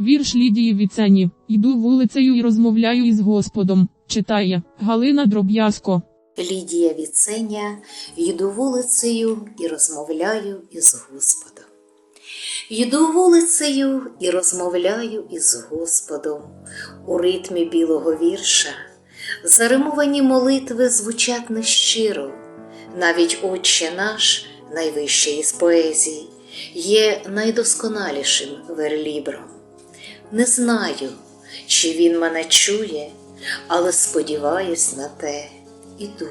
Вірш Лідії Віцені. Йду вулицею і розмовляю із Господом. Читає Галина Дроб'язко. Лідія Віценя, йду вулицею і розмовляю із Господом. Йду вулицею і розмовляю із Господом. У ритмі білого вірша заримовані молитви звучать нещиро. Навіть Отче наш, найвищий із поезій, є найдосконалішим верлібром. Не знаю, чи він мене чує, але сподіваюсь на те. Іду,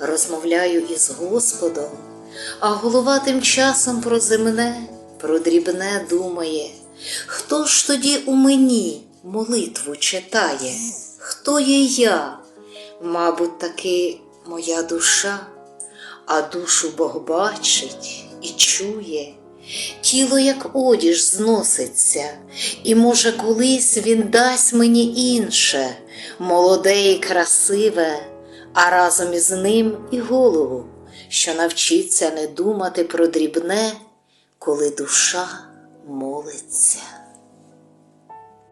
розмовляю із Господом, а голова тим часом про земне, про дрібне думає. Хто ж тоді у мені молитву читає? Хто є я? Мабуть, таки моя душа, а душу Бог бачить і чує. Тіло, як одіж, зноситься, і, може, колись він дасть мені інше, молоде і красиве, а разом із ним і голову, що навчиться не думати про дрібне, коли душа молиться.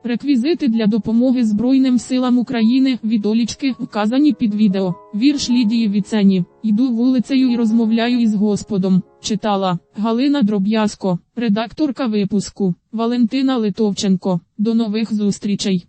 Реквізити для допомоги Збройним силам України відолічки вказані під відео. Вірш Лідії Віцені. Йду вулицею і розмовляю із Господом. Читала Галина Дроб'язко, редакторка випуску Валентина Литовченко. До нових зустрічей.